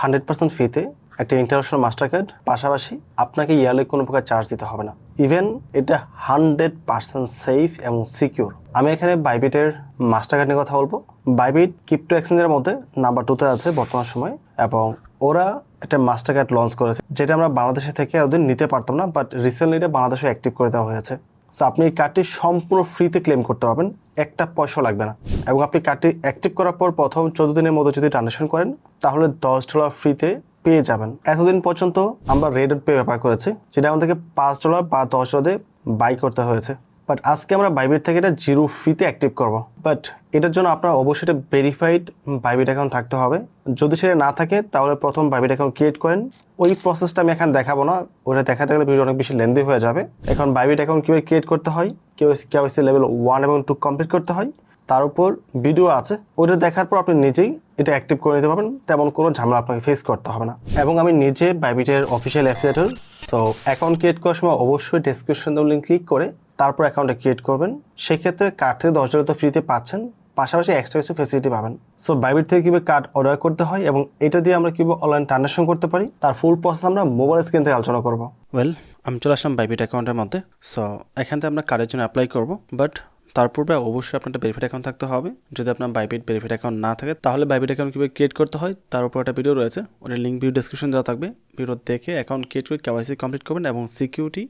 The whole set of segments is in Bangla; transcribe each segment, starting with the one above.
হান্ড্রেড পার্সেন্ট ফ্রিতে একটা ইন্টারন্যাশনাল মাস্টার কার্ড পাশাপাশি আপনাকে ইয়ারলি কোনো প্রকার চার্জ দিতে হবে না। ইভেন এটা হান্ড্রেড পার্সেন্ট সেফ এবং সিকিউর আমি এখানে বাইবিটের মাস্টার কার্ড নিয়ে কথা বলব। বাইবিট ক্রিপ্টো এক্সচেঞ্জের মধ্যে নাম্বার টুতে আছে বর্তমান সময়, এবং ওরা একটা মাস্টার কার্ড লঞ্চ করেছে, যেটা আমরা বাংলাদেশে থেকে ওদের নিতে পারতাম না বাট রিসেন্টলি এটা বাংলাদেশে অ্যাক্টিভ করে দেওয়া হয়েছে। সো আপনি এই কার্ডটি সম্পূর্ণ ফ্রিতে ক্লেম করতে পারবেন। একটা পয়সা লাগবে না। এবং আপনি কার্ডটি অ্যাক্টিভ করার পর প্রথম চোদ্দ দিনের মধ্যে যদি ট্রানজাকশন করেন, তাহলে দশ ডলার ফ্রিতে পেয়ে যাবেন। এতদিন পর্যন্ত আমরা রেড পে ব্যাপার করেছি, যেটা আমাদেরকে পাঁচ ডলার বা দশ ডলারে বাই করতে হয়েছে। বাট আজকে আমরা বাইবিট থেকে এটা জিরো ফিতে অ্যাক্টিভ করব। বাট এটার জন্য আপনার অবশ্যই এটা ভেরিফাইড বাইবিট অ্যাকাউন্ট থাকতে হবে। যদি সেটা না থাকে, তাহলে প্রথম বাইবিট অ্যাকাউন্ট ক্রিয়েট করেন। ওই প্রসেসটা আমি এখন দেখাবো না। ওটা দেখাতে গেলে ভিডিও অনেক বেশি লেন্দি হয়ে যাবে। এখন বাইবিট অ্যাকাউন্ট কীভাবে ক্রিয়েট করতে হয়, কেউ কেওয়াইসি লেভেল ওয়ান এবং টু কমপ্লিট করতে হয়, তার উপর ভিডিও আছে। ওটা দেখার পর আপনি নিজেই এটা অ্যাক্টিভ করে নিতে পারবেন। তেমন কোনো ঝামেলা আপনাকে ফেস করতে হবে না। এবং আমি নিজে বাইবিটের official affiliator so account create করার সময় অবশ্যই ডেসক্রিপশন লিঙ্ক ক্লিক করে তারপর অ্যাকাউন্টটা ক্রিয়েট করবেন। সেক্ষেত্রে কার্ড থেকে দশ ডলার তো ফ্রিতে পাচ্ছেন। পাশাপাশি এক্সট্রা কিছু ফেসিলিটি পাবেন। সো বাইবিট থেকে কীভাবে কার্ড অর্ডার করতে হয় এবং এটা দিয়ে আমরা কীভাবে অনলাইন ট্রানজাকশন করতে পারি, তার ফুল প্রসেস আমরা মোবাইল স্ক্রিন থেকে আলোচনা করব। ওয়েল আমি চলে আসলাম বাইবিট অ্যাকাউন্টের মধ্যে। সো এখান থেকে আমরা কার্ডের জন্য অ্যাপ্লাই করব। বাট তার পূর্বে অবশ্যই আপনার ভেরিফাইড অ্যাকাউন্ট থাকতে হবে। যদি আপনার বাইবিট ভেরিফাইড অ্যাকাউন্ট না থাকে, তাহলে বাইবিট অ্যাকাউন্ট কীভাবে ক্রিয়েট করতে হয়, তার উপর একটা ভিডিও রয়েছে। ওটা লিঙ্ক ভিডিও ডিসক্রিপশন দেওয়া থাকবে। ভিডিও দেখে অ্যাকাউন্ট ক্রিয়েট করে কেওয়াইসি কমপ্লিট করবেন এবং সিকিউরিটি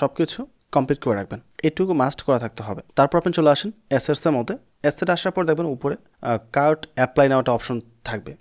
সব কিছু কমপ্লিট করে রাখবেন। এটুকু মাস্ট করা থাকতে হবে। তারপর আপনি চলে আসেন এসএসের মধ্যে। অ্যাসেট আসার পর দেখবেন উপরে কার্ড অ্যাপ্লাই নেওয়াটা অপশন থাকবে।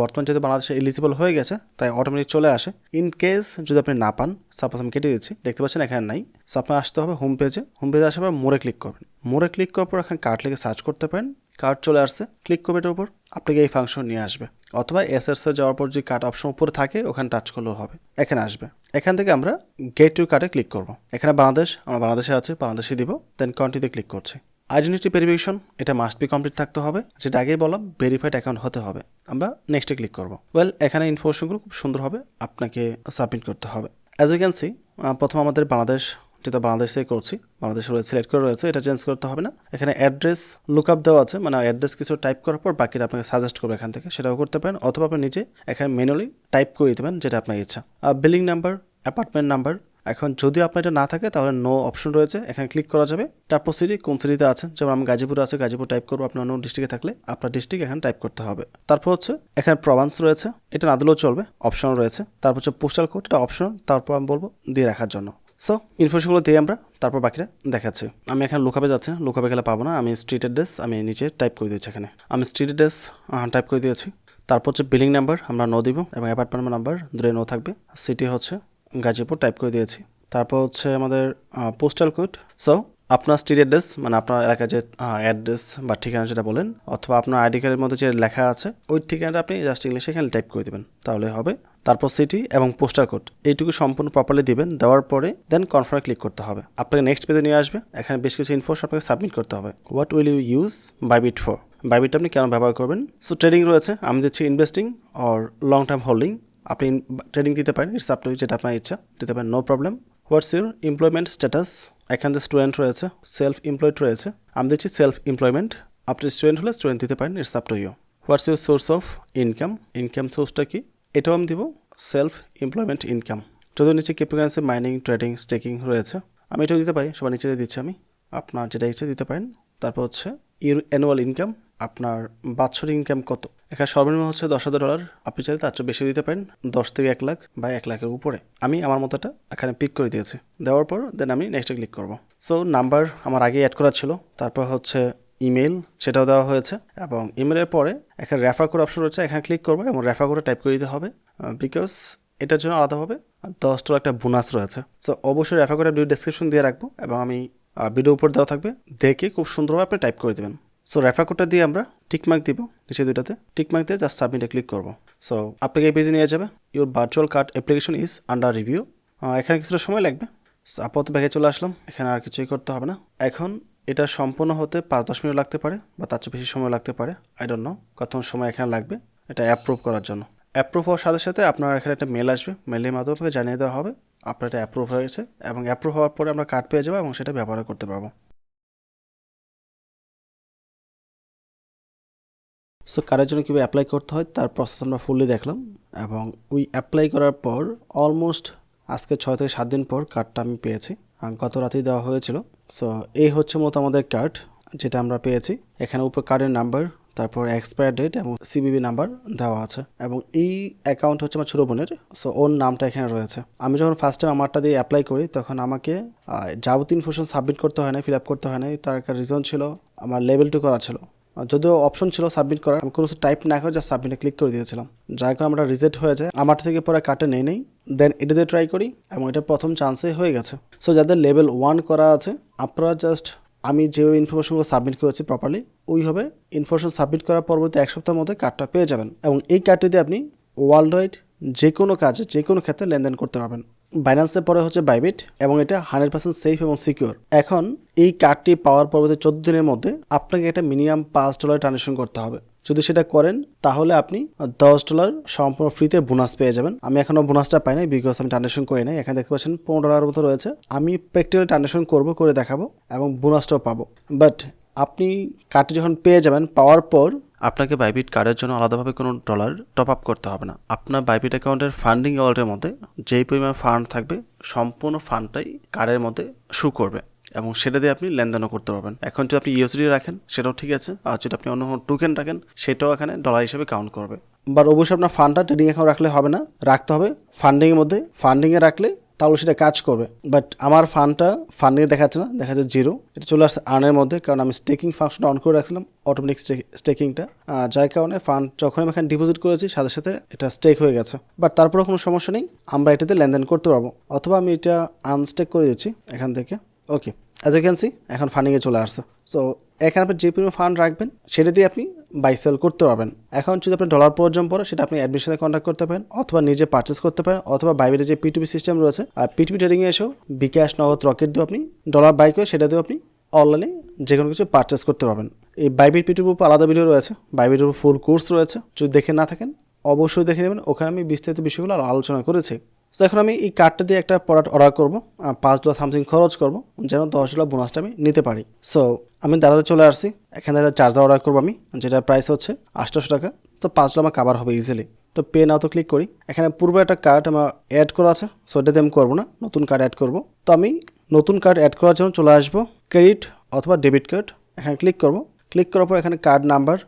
বর্তমান যেহেতু বাংলাদেশে এলিজিবল হয়ে গেছে, তাই অটোমেটিক চলে আসে। ইন কেস যদি আপনি না পান সাপোজ আমি কেটে দিচ্ছি, দেখতে পাচ্ছেন এখানে নাই। সো আপনার আসতে হবে হোম পেজে হোম পেজে আসার পর মোড়ে ক্লিক করবেন। মোড়ে ক্লিক করার পর এখানে কার্ড লিখে সার্চ করতে পারেন। কার্ড চলে আসছে ক্লিক করবে এটার উপর, আপনাকে এই ফাংশন নিয়ে আসবে। অথবা এস এস যাওয়ার পর যে কার্ড অপশন উপরে থাকে, ওখানে টাচ করলেও হবে। এখানে আসবে। এখান থেকে আমরা গেট টু কার্ডে ক্লিক করব। এখানে বাংলাদেশ, আমরা বাংলাদেশে আছে, বাংলাদেশে দিব দেন কন্টিনিউতে ক্লিক করছি। আইডেন্টিটি ভেরিফিকেশন এটা মাস্ট বি কমপ্লিট থাকতে হবে। যেটা আগেই বললাম ভেরিফাইড অ্যাকাউন্ট হতে হবে। আমরা নেক্সটে ক্লিক করব। ওয়েল এখানে ইনফরমেশনগুলো খুব সুন্দরভাবে আপনাকে সাবমিট করতে হবে। অ্যাজ ইউ ক্যান সি প্রথম আমাদের বাংলাদেশ যেটা বাংলাদেশ থেকে করছি বাংলাদেশে রয়েছে সিলেক্ট করে রয়েছে, এটা চেঞ্জ করতে হবে না। এখানে অ্যাড্রেস লুক আপ দেওয়া আছে মানে অ্যাড্রেস কিছু টাইপ করার পর বাকিটা আপনাকে সাজেস্ট করবে এখান থেকে, সেটাও করতে পারেন, অথবা আপনি নিজে এখানে ম্যানুয়ালি টাইপ করে দেবেন যেটা আপনার ইচ্ছা। আর বিলিং নাম্বার অ্যাপার্টমেন্ট নাম্বার এখন যদি আপনার এটা না থাকে, তাহলে নো অপশন রয়েছে, এখানে ক্লিক করা যাবে। তারপর সিটি কোন সিটিতে আছেন, যেমন আমি গাজীপুরে আছে, গাজীপুর টাইপ করব, আপনার অন্য ডিস্ট্রিক্টে থাকলে আপনার ডিস্ট্রিক্ট এখানে টাইপ করতে হবে। তারপর হচ্ছে, এখানে প্রভান্স রয়েছে, এটা না দিলেও চলবে অপশন রয়েছে। তারপর হচ্ছে পোস্টাল কোড এটা অপশন তারপর আমি বলব, দিয়ে রাখার জন্য। সো ইনফরমেশনগুলো দিয়ে আমরা, তারপর বাকিটা দেখাচ্ছি। আমি এখানে লুকাপে যাচ্ছি লুকাপে গেলে পাবো না, আমি স্ট্রিট অ্যাড্রেস আমি নিচে টাইপ করে দিয়েছি এখানে। আমি স্ট্রিট অ্যাড্রেস টাইপ করে দিয়েছি। তারপর হচ্ছে বিলিং নাম্বার আমরা নো দিব এবং অ্যাপার্টমেন্ট নাম্বার দূরে নো থাকবে। সিটি হচ্ছে গাজীপুর টাইপ করে দিয়েছি। তারপর হচ্ছে আমাদের পোস্টাল কোড সো আপনার স্ট্রিট অ্যাড্রেস মানে আপনার এলাকায় যে অ্যাড্রেস বা ঠিকানা যেটা বলেন, অথবা আপনার আইডি কার্ডের মধ্যে যে লেখা আছে, ওই ঠিকানাটা আপনি জাস্ট ইংলিশে এখানে টাইপ করে দেবেন। তাহলে হবে তারপর সিটি এবং পোস্টার কোড। এইটুকু সম্পূর্ণ প্রপারলি দিবেন, দেওয়ার পরে দেন কনফার্মে ক্লিক করতে হবে। আপনাকে নেক্সট পেজে নিয়ে আসবে, এখানে বেশ কিছু ইনফোর্স আপনাকে সাবমিট করতে হবে। What will you use Bybit for Bybit আপনি কেন ব্যবহার করবেন? সো ট্রেডিং রয়েছে, আমি দিচ্ছি investing or long term holding আপনি ট্রেডিং দিতে পারেন ইটস আপ টু যেটা আপনার ইচ্ছা, দিতে পারেন no problem what's your employment status এখান থেকে স্টুডেন্ট রয়েছে সেলফ এমপ্লয়েড রয়েছে, আমি দিচ্ছি সেলফ এমপ্লয়মেন্ট আপনি স্টুডেন্ট হলে স্টুডেন্ট দিতে পারেন it's up to you what's your source of income income সোর্সটা কি? এটাও আমি দিব সেলফ এমপ্লয়মেন্ট ইনকাম যদি নিচে ক্রিপ্টোকারেন্সি মাইনিং ট্রেডিং স্টেকিং রয়েছে, আমি এটাও দিতে পারি, সবার নিচে দিচ্ছি আমি। আপনার যেটা ইচ্ছে দিতে পারেন। তারপর হচ্ছে ইউর অ্যানুয়াল ইনকাম আপনার বাৎসরিক ইনকাম কত? এখানে সর্বনিম্ন হচ্ছে দশ হাজার ডলার আপনি চাইলে তার চেয়ে বেশি দিতে পারেন, দশ থেকে এক লাখ বা এক লাখের উপরে। আমি আমার মতোটা এখানে পিক করে দিয়েছি। দেওয়ার পর দেন আমি নেক্সটে ক্লিক করব। সো নাম্বার আমার আগে অ্যাড করা ছিল। তারপর হচ্ছে ইমেল সেটাও দেওয়া হয়েছে। এবং ইমেলের পরে এখানে রেফার কোড অপশন রয়েছে, এখানে ক্লিক করব এবং রেফার কোডে টাইপ করে দিতে হবে। বিকজ এটার জন্য আলাদাভাবে দশ ডলার একটা বোনাস রয়েছে। সো অবশ্যই রেফার কোডে ভিডিও ডিসক্রিপশন দিয়ে রাখব এবং আমি ভিডিও উপর দেওয়া থাকবে। দেখে খুব সুন্দরভাবে আপনি টাইপ করে দেবেন। সো রেফার কোডটা দিয়ে আমরা টিকমার্ক দিব নিচে দুইটাতে। টিকমার্ক দিয়ে জাস্ট সাবমিটে ক্লিক করব। সো আপনাকে এই পেজে নিয়ে যাবে। Your virtual card application is under review এখানে কিছুটা সময় লাগবে। আপাতত ব্যাগে চলে আসলাম। এখানে আর কিছুই করতে হবে না। এখন এটা সম্পূর্ণ হতে পাঁচ, দশ মিনিট লাগতে পারে বা তার চেয়ে বেশি সময় লাগতে পারে। আই ডোন্ট নো কত সময় এখানে লাগবে। এটা অ্যাপ্রুভ করার জন্য। অ্যাপ্রুভ হওয়ার সাথে সাথে আপনার এখানে একটা মেল আসবে। মেলের মাধ্যমে জানিয়ে দেওয়া হবে আপনার এটা অ্যাপ্রুভ হয়েছে এবং অ্যাপ্রুভ হওয়ার পরে আমরা কার্ড পেয়ে যাব এবং সেটা ব্যবহার করতে পারব। সো কারের জন্য কীভাবে অ্যাপ্লাই করতে হয় তার প্রসেস আমরা ফুললি দেখলাম এবং ওই অ্যাপ্লাই করার পর অলমোস্ট আজকে ছয় থেকে সাত দিন পর কার্ডটা আমি পেয়েছি। গত রাতেই দেওয়া হয়েছিল। সো এই হচ্ছে মতো আমাদের কার্ড যেটা আমরা পেয়েছি। এখানে উপর কার্ডের নাম্বার তারপর এক্সপায়ার ডেট এবং সিবিবি নাম্বার দেওয়া আছে এবং এই অ্যাকাউন্ট হচ্ছে আমার ছোটো বোনের। সো ওর নামটা এখানে রয়েছে। আমি যখন ফার্স্ট টাইম আমারটা দিয়ে অ্যাপ্লাই করি, তখন আমাকে যাবতীয় ইনফরমেশন সাবমিট করতে হয় না ফিল আপ করতে হয় না তার একটা রিজন ছিল, আমার লেভেল টু করা ছিল। যদিও অপশন ছিল সাবমিট করার, আমি কোনো টাইপ না করে জাস্ট সাবমিটে ক্লিক করে দিয়েছিলাম। যার কারণে আমরা রিজেক্ট হয়ে যায়। আমার থেকে পরে কার্ডটা নেই নেই। দেন এটা দিয়ে ট্রাই করি এবং এটা প্রথম চান্সে হয়ে গেছে। সো যাদের লেভেল ওয়ান করা আছে, আপনারা জাস্ট আমি যেভাবে ইনফরমেশনগুলো সাবমিট করেছি প্রপারলি ওইভাবে ইনফরমেশন সাবমিট করার পরবর্তী এক সপ্তাহের মধ্যে কার্ডটা পেয়ে যাবেন। এবং এই কার্ডটি দিয়ে আপনি ওয়ার্ল্ড ওয়াইড যে কোনো কাজে যে কোনো ক্ষেত্রে লেনদেন করতে পারবেন। বাইন্যান্সের পরে হচ্ছে বাইবিট এবং এটা হান্ড্রেড পার্সেন্ট সেফ এবং সিকিউর এখন এই কার্ডটি পাওয়ার পরবর্তী চোদ্দ দিনের মধ্যে আপনাকে একটা মিনিমাম পাঁচ ডলার ট্রানজেকশন করতে হবে। যদি সেটা করেন, তাহলে আপনি দশ ডলার সম্পূর্ণ ফ্রিতে বোনাস পেয়ে যাবেন। আমি এখনও বোনাসটা পাই নাই বিকজ আমি ট্রানজেকশন করি নাই। এখানে দেখতে পাচ্ছেন পনেরো ডলার মতো রয়েছে। আমি প্র্যাকটিক্যাল ট্রানজেকশন করব, করে দেখাবো, এবং বোনাসটাও পাবো। বাট আপনি কার্ডটি যখন পেয়ে যাবেন, পাওয়ার পর আপনাকে বাইবিট কার্ডের জন্য আলাদাভাবে কোনো ডলার টপ আপ করতে হবে না। আপনার বাইবিট অ্যাকাউন্টের ফান্ডিং ওয়ালেটের মধ্যে যেই পরিমাণ ফান্ড থাকবে, সম্পূর্ণ ফান্ডটাই কার্ডের মধ্যে শু করবে এবং সেটা দিয়ে আপনি লেনদেনও করতে পারবেন। এখন যদি আপনি ইউএসডি রাখেন, সেটাও ঠিক আছে। আর যদি আপনি অন্য কোনো টোকেন রাখেন, সেটাও এখানে ডলার হিসেবে কাউন্ট করবে। বাট অবশ্যই আপনার ফান্ডটা ট্রেডিং অ্যাকাউন্ট রাখলে হবে না। রাখতে হবে ফান্ডিংয়ের মধ্যে। ফান্ডিংয়ে রাখলে তাহলে সেটা কাজ করবে। বাট আমার ফান্ডটা ফান্ডিংয়ে দেখাচ্ছে না দেখা যাচ্ছে জিরো এটা চলে আসছে আর্নের মধ্যে, কারণ আমি স্টেকিং ফাংশনটা অন করে রাখছিলাম অটোমেটিক স্টেকিংটা যার কারণে ফান্ড যখন আমি এখানে ডিপোজিট করেছি, সাথে সাথে এটা স্টেক হয়ে গেছে। বাট তারপরেও কোনো সমস্যা নেই, আমরা এটাতে লেনদেন করতে পারব। অথবা আমি এটা আনস্টেক করে দিচ্ছি এখান থেকে। Okay as you can see এখন ফান্ডিংয়ে চলে আসছে। সো এখানে আপনি যে পরিমাণ ফান্ড রাখবেন, সেটা দিয়ে আপনি বাই সেল করতে পারবেন। এখন যদি আপনি ডলার প্রয়োজন পড়ে, সেটা আপনি অ্যাডমিশনে কন্ট্যাক্ট করতে পারেন, অথবা নিজে পারচেস করতে পারেন, অথবা বাইরে যে পিটুপি সিস্টেম রয়েছে, আর পিটুপি ট্রেডিংয়ে এসেও বিকাশ নগদ রকেট দিয়ে আপনি ডলার বাই করে, সেটা দিয়ে আপনি অনলাইনে যে কোনো কিছু পারচেস করতে পারবেন। এই বাইবিট পিটুপির উপর আলাদা ভিডিও রয়েছে। বাইবিটের উপর ফুল কোর্স রয়েছে। যদি দেখে না থাকেন, অবশ্যই দেখে নেবেন। ওখানে আমি বিস্তারিত বিষয়গুলো আরও আলোচনা করেছি। তো এখন আমি এই কার্ডটা দিয়ে একটা প্রোডাক্ট অর্ডার করব পাঁচ ডলার সামথিং খরচ করব, যেন দশ ডলার বোনাসটা আমি নিতে পারি। সো আমি দাঁড়াতে চলে আসছি, এখানে চার্জার অর্ডার করব আমি যেটা প্রাইস হচ্ছে আটশোশো টাকা। তো পাঁচ ডলার আমার কাবার হবে ইজিলি তো পে নাও তো ক্লিক করি। এখানে পূর্বে একটা কার্ড আমার অ্যাড করা আছে সো এটাতে আমি করব না, নতুন কার্ড অ্যাড করব। তো আমি নতুন কার্ড অ্যাড করার জন্য চলে আসব ক্রেডিট অথবা ডেবিট কার্ড এখানে ক্লিক করব। ক্লিক করার পর এখানে card number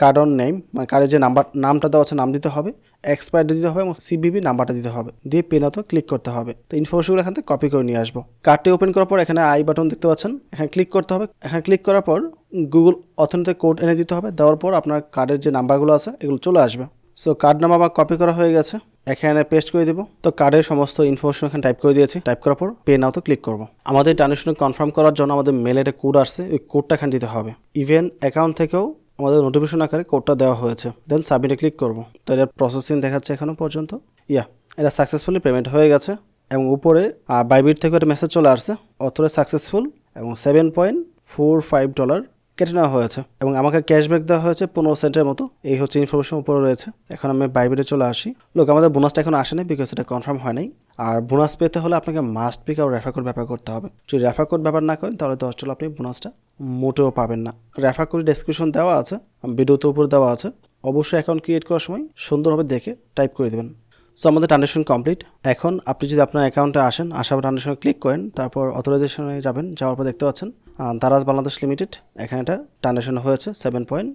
card on name মানে কার্ডের যে নাম্বার নামটা দেওয়া আছে, নাম দিতে হবে। এক্সপায়ার দিতে হবে এবং সিবিবি নাম্বারটা দিতে হবে। দিয়ে পেন তো ক্লিক করতে হবে। তো ইনফরমেশনগুলো এখান থেকে কপি করে নিয়ে আসব। কার্ডটি ওপেন করার পর এখানে আই বাটন দেখতে পাচ্ছেন। এখানে ক্লিক করতে হবে। এখানে ক্লিক করার পর গুগল অথেন্টিক কোড এনে দিতে হবে। দেওয়ার পর আপনার কার্ডের যে নাম্বারগুলো আছে, এগুলো চলে আসবে। সো কার্ড নাম্বার আমার কপি করা হয়ে গেছে। এখানে পেস্ট করে দেবো। তো কার্ডের সমস্ত ইনফরমেশন এখানে টাইপ করে দিয়েছি। টাইপ করার পর পে নাও তো ক্লিক করব। আমাদের ট্রানজেকশন কনফার্ম করার জন্য আমাদের মেলে একটা কোড আসছে। ওই কোডটা এখানে দিতে হবে। ইভেন অ্যাকাউন্ট থেকেও আমাদের নোটিফিকেশন আকারে কোডটা দেওয়া হয়েছে। দেন সাবমিটে ক্লিক করব। তো এটা প্রসেসিং দেখাচ্ছে এখনও পর্যন্ত। ইয়া এটা সাকসেসফুলি পেমেন্ট হয়ে গেছে। এবং উপরে বাইবিট থেকে একটা মেসেজ চলে আসছে অথরে সাকসেসফুল এবং seven point four five dollar কেটে নেওয়া হয়েছে। এবং আমাকে ক্যাশব্যাক দেওয়া হয়েছে পনেরো সেন্টের মতো। এই হচ্ছে ইনফরমেশন উপরে রয়েছে। এখন আমি বাইবিটে চলে আসি। লোক আমাদের বোনাসটা এখন আসেনি বিকজ এটা কনফার্ম হয় নাই। আর বোনাস পেতে হলে আপনাকে মাস্ট পিক আর রেফার কোড ব্যাপার করতে হবে। যদি রেফার কোড ব্যাপার না করেন, তাহলে দশ ডলার আপনি বোনাসটা মোটেও পাবেন না। রেফার করে ডেসক্রিপশন দেওয়া আছে ভিডিওতে উপর দেওয়া আছে। অবশ্যই অ্যাকাউন্ট ক্রিয়েট করার সময় সুন্দরভাবে দেখে টাইপ করে দেবেন। সো আমাদের ট্রানজেকশন কমপ্লিট এখন আপনি যদি আপনার অ্যাকাউন্টে আসেন, আসার ট্রানজেকশনে ক্লিক করেন, তারপর অথরাইজেশনে যাবেন, যাওয়ার পর দেখতে পাচ্ছেন দারাজ বাংলাদেশ লিমিটেড এখানে এটা ট্রানজেকশন হয়েছে seven point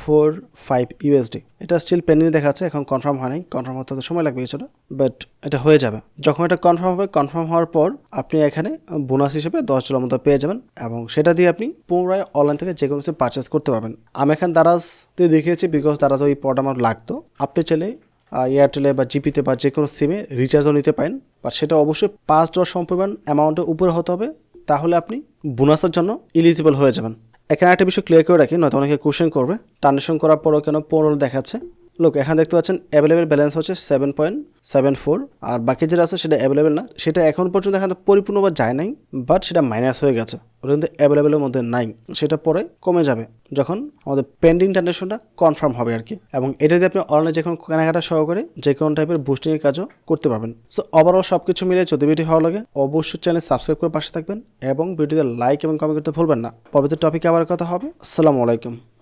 four five USD এটা স্টিল পেন্ডিং দেখাচ্ছে এখন কনফার্ম হয় নাই কনফার্ম হতে তো সময় লাগবে কিছুটা বাট এটা হয়ে যাবে। যখন এটা কনফার্ম হবে কনফার্ম হওয়ার পর আপনি এখানে বোনাস হিসেবে দশ ডলার মতো পেয়ে যাবেন, এবং সেটা দিয়ে আপনি পুনরায় অনলাইন থেকে যে কোনো কিছু পারচেস করতে পারবেন। আমি এখানে দারাজতে দেখিয়েছি বিকজ দারাজ ওই পড আমার লাগতো। আপনি চাইলে এয়ারটেলে বা জিপিতে বা যে কোনো সিমে রিচার্জও নিতে পারেন। বা সেটা অবশ্যই পাঁচ ডলার সম্পরিমাণ অ্যামাউন্টের উপরে হতে হবে। তাহলে আপনি বোনাসের জন্য ইলিজিবল হয়ে যাবেন। এখানে একটা বিষয় ক্লিয়ার করে রাখি, নয়তো অনেকে কোশ্চেন করবে। ট্রানজেকশন করার পরও কেন পনেরো দেখাচ্ছে। লোক এখানে দেখতে পাচ্ছেন অ্যাভেলেবেল ব্যালেন্স হচ্ছে সেভেন পয়েন্ট সেভেন ফোর আর বাকি যেটা আছে সেটা অ্যাভেলেবেল না। সেটা এখন পর্যন্ত এখানে পরিপূর্ণভাবে যায় নাই বাট সেটা মাইনাস হয়ে গেছে। ওটা কিন্তু অ্যাভেলেবেলের মধ্যে নাই। সেটা পরে কমে যাবে যখন আমাদের পেন্ডিং ট্রানজেকশনটা কনফার্ম হবে আর কি। এবং এটা যদি আপনি অনলাইনে যে কোনো কেনাকাটা সহকারে যে কোনো টাইপের বুস্টিংয়ের কাজও করতে পারবেন। সো ওভারঅল সব কিছু মিলে যদি ভিডিও ভালো লাগে, অবশ্যই চ্যানেল সাবস্ক্রাইব করে পাশে থাকবেন এবং ভিডিওতে লাইক এবং কমেন্ট করতে ভুলবেন না। পরবর্তী টপিকে আবার কথা হবে। আসসালামু আলাইকুম।